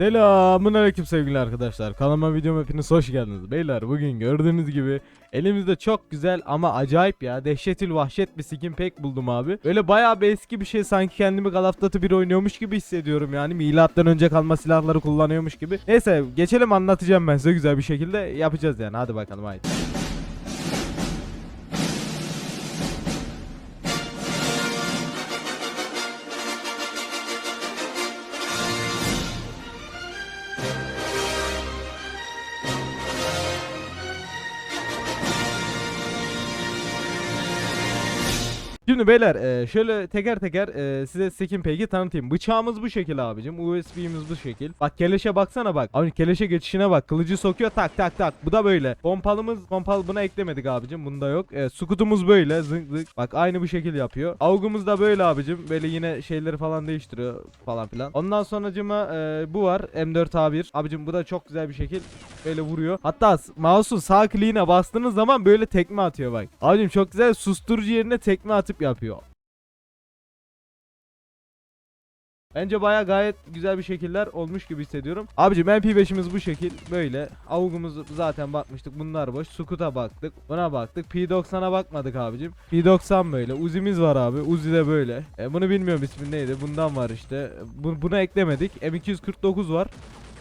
Selamun aleyküm sevgili arkadaşlar. Kanalıma videoma hepiniz hoş geldiniz. Beyler bugün gördüğünüz gibi elimizde çok güzel ama acayip ya dehşetil vahşet bir skin pack buldum abi. Böyle bayağı bir eski bir şey sanki kendimi Duty 1 oynuyormuş gibi hissediyorum yani. Milattan önce kalma silahları kullanıyormuş gibi. Neyse geçelim anlatacağım ben size güzel bir şekilde yapacağız yani. Hadi bakalım haydi. Şimdi beyler e, şöyle teker teker e, size skin pack'i tanıtayım. Bıçağımız bu şekil abicim. USB'miz bu şekil. Bak keleşe baksana bak. Abi keleşe geçişine bak. Kılıcı sokuyor tak tak tak. Bu da böyle. Pompalımız pompal buna eklemedik abicim. Bunda yok. E, skutumuz böyle zınk zınk. Bak aynı bu şekil yapıyor. Avgumuz da böyle abicim. Böyle yine şeyleri falan değiştiriyor falan filan. Ondan sonracıma e, bu var. M4A1. Abicim bu da çok güzel bir şekil. Böyle vuruyor. Hatta mouse'un sağ kliğine bastığınız zaman böyle tekme atıyor bak. Abicim çok güzel susturucu yerine tekme atıp yapıyor. Bence baya gayet güzel bir şekiller olmuş gibi hissediyorum. Abicim MP5'imiz bu şekil böyle. Avugumuz zaten bakmıştık bunlar boş. Sukut'a baktık. Buna baktık. P90'a bakmadık abicim. P90 böyle. Uzi'miz var abi. Uzi de böyle. E, bunu bilmiyorum ismi neydi. Bundan var işte. Bu, buna eklemedik. M249 var.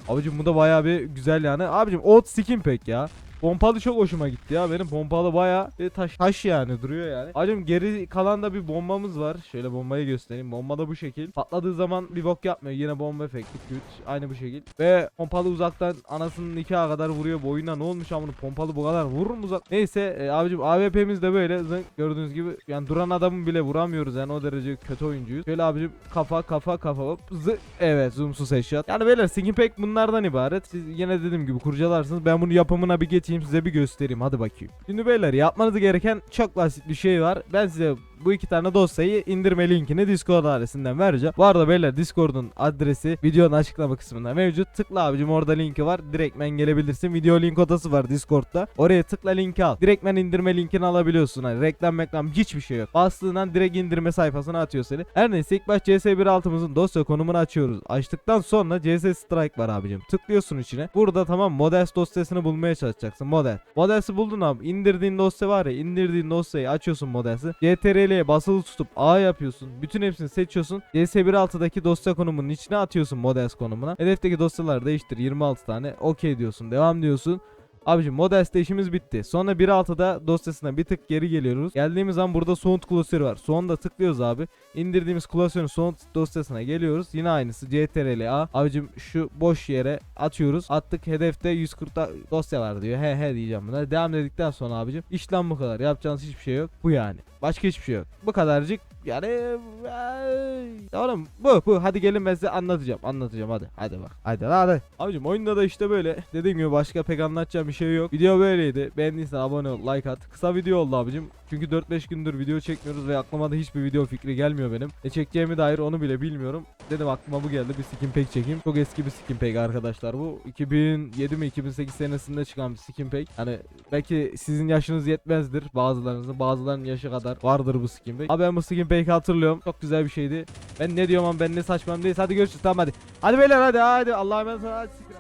Abicim bu da bayağı bir güzel yani. Abicim old skin pack ya. Pompalı çok hoşuma gitti ya. Benim pompalı bir taş taş yani duruyor yani. Abicim geri kalan da bir bombamız var. Şöyle bombayı göstereyim. Bomba da bu şekil. Patladığı zaman bir bok yapmıyor. Yine bomba efekti güç. Aynı bu şekil. Ve pompalı uzaktan anasının nikahı kadar vuruyor. Boyuna ne olmuş bunu pompalı bu kadar vurur mu uzak? Neyse e, abicim AWP'miz de böyle. Zınk gördüğünüz gibi yani duran adamı bile vuramıyoruz yani o derece kötü oyuncuyuz. Şöyle abicim kafa kafa kafa zı evet zoomsuz headshot. Yani beyler skin pack bunlardan ibaret. Siz yine dediğim gibi kurcalarsınız. Ben bunu yapımına bir geçeyim size bir göstereyim. Hadi bakayım. Şimdi beyler yapmanız gereken çok basit bir şey var. Ben size bu iki tane dosyayı indirme linkini Discord adresinden vereceğim. Bu arada beyler Discord'un adresi videonun açıklama kısmında mevcut. Tıkla abicim orada linki var. Direktmen gelebilirsin. Video link odası var Discord'da. Oraya tıkla linki al. Direktmen indirme linkini alabiliyorsun. Hani reklam reklam hiçbir şey yok. Bastığından direkt indirme sayfasına atıyor seni. Her neyse ilk baş CS1.6'mızın dosya konumunu açıyoruz. Açtıktan sonra CS Strike var abicim. Tıklıyorsun içine. Burada tamam Models dosyasını bulmaya çalışacaksın. Model. Models'i buldun abi. İndirdiğin dosya var ya. indirdiğin dosyayı açıyorsun Models'i. CTRL'ye basılı tutup A yapıyorsun. Bütün hepsini seçiyorsun. CS1.6'daki dosya konumunun içine atıyorsun Models konumuna. Hedefteki dosyaları değiştir 26 tane. Okey diyorsun. Devam diyorsun. Abicim Models'te işimiz bitti. Sonra 1.6'da dosyasına bir tık geri geliyoruz. Geldiğimiz zaman burada sound klasörü var. Sound'a tıklıyoruz abi. İndirdiğimiz klasörün sound dosyasına geliyoruz. Yine aynısı CTRL A. Abicim şu boş yere atıyoruz. Attık hedefte 140 da- dosya var diyor. He he diyeceğim buna. Devam dedikten sonra abicim işlem bu kadar. Yapacağınız hiçbir şey yok. Bu yani. Başka hiçbir şey yok. Bu kadarcık yani eee, oğlum bu bu hadi gelin ben size anlatacağım anlatacağım hadi hadi bak hadi hadi abicim oyunda da işte böyle dediğim gibi başka pek anlatacağım bir şey yok. Video böyleydi. Beğendiysen abone ol like at. Kısa video oldu abicim. Çünkü 4-5 gündür video çekmiyoruz ve aklıma da hiçbir video fikri gelmiyor benim. Ne çekeceğimi dair onu bile bilmiyorum. Dedim aklıma bu geldi bir skin pack çekeyim. Çok eski bir skin pack arkadaşlar bu. 2007 mi 2008 senesinde çıkan bir skin pack. Hani belki sizin yaşınız yetmezdir bazılarınızın. Bazılarının yaşı kadar vardır bu skin pack. Abi ben bu skin pack'i hatırlıyorum. Çok güzel bir şeydi. Ben ne diyorum ben ne saçmam değil. Hadi görüşürüz. Tamam hadi. Hadi beyler hadi hadi. Allah'a emanet olun.